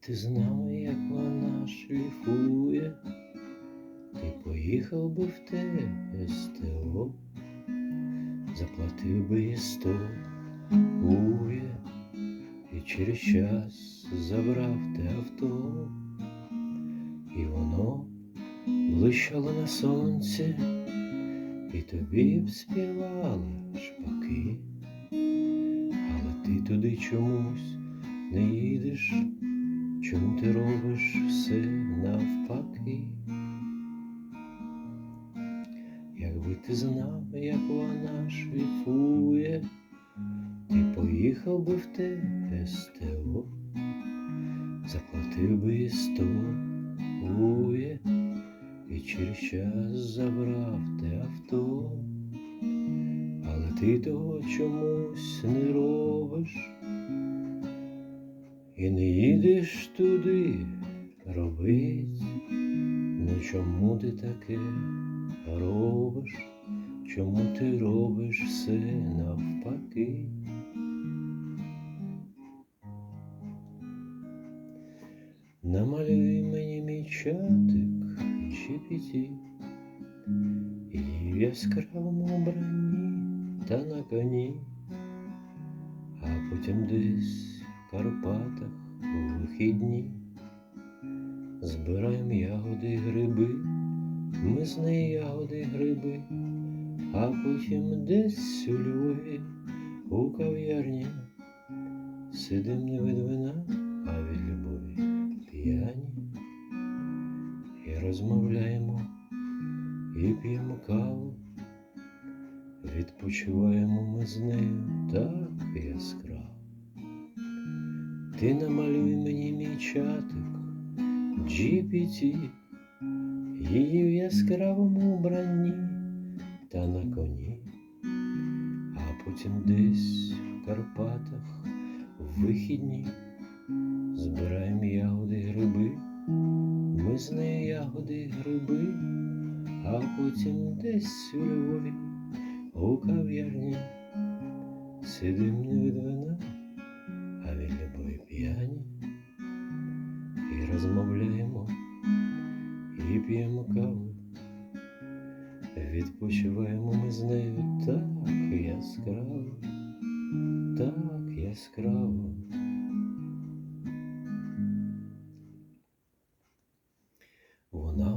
ти знав, як вона шліфує, ти поїхав би в те СТО, заплатив би їй сто ує, і через час забрав те авто, і воно блищало на сонці, і тобі б співали шпаки, але ти туди чомусь не їдеш, чому ти робиш все навпаки? Якби ти знав, як вона шліфує, ти поїхав би в те СТО, заплатив би і сто ує, і через час забрав те авто, але ти того чомусь не робиш. І не їдеш туди робить, ну чому ти таке робиш? Чому ти робиш все навпаки? Намалюй мені мій чатик GPT і в яскравому обранні та на коні, а потім десь Карпатах у вихідні збираємо ягоди й гриби, ми з неї ягоди гриби, а потім десь у Львові у кав'ярні сидим не від вина, а від любові п'яні і розмовляємо, і п'ємо каву. Відпочиваємо ми з нею так. Ти намалюй мені мій чатик, GPT, її в яскравому вбранні та на коні, а потім десь в Карпатах в вихідні збираємо ягоди гриби, ми з нею ягоди гриби, а потім десь у Львові у кав'ярні сидим не від а від любові п'яні, і розмовляємо, і п'ємо каву. Відпочиваємо ми з нею так яскраво, так яскраво. Вона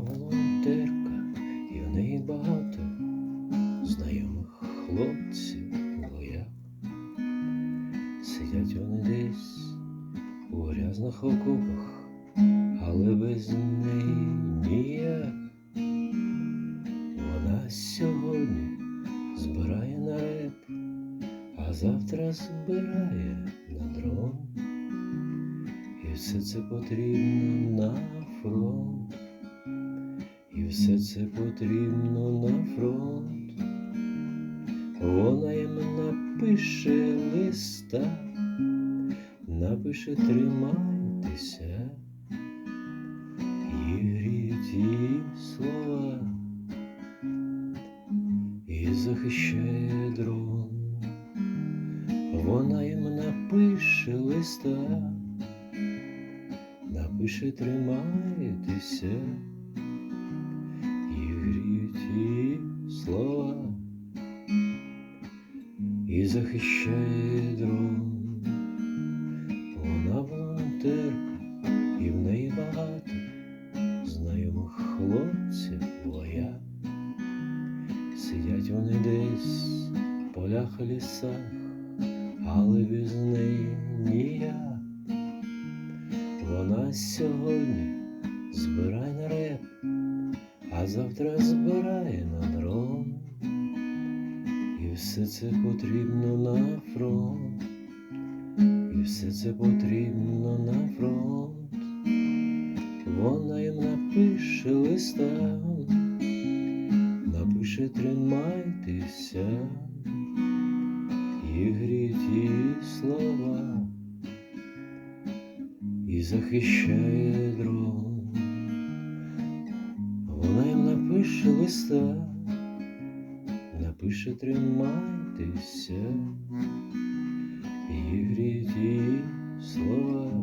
Сидять вони десь у грязних окопах, але без неї ніяк. Вона сьогодні збирає на реп, а завтра збирає на дрон. І все це потрібно на фронт. І все це потрібно на фронт. Вона їм напише листа, напише тримайтеся, і гріють її слова, і захищає дрон. Вона їм напише листа, напише тримайтеся, і гріють її слова. І захищає дрон. Полях лісах, але без неї ніяк. Вона сьогодні збирає на реп, а завтра збирає на дрон. І все це потрібно на фронт, і все це потрібно на фронт. Вона їм напише листа, напише тримайтеся, і гріть її слова, і захищає дрон. Вона їм напише листа напише тримайтеся і гріть її слова.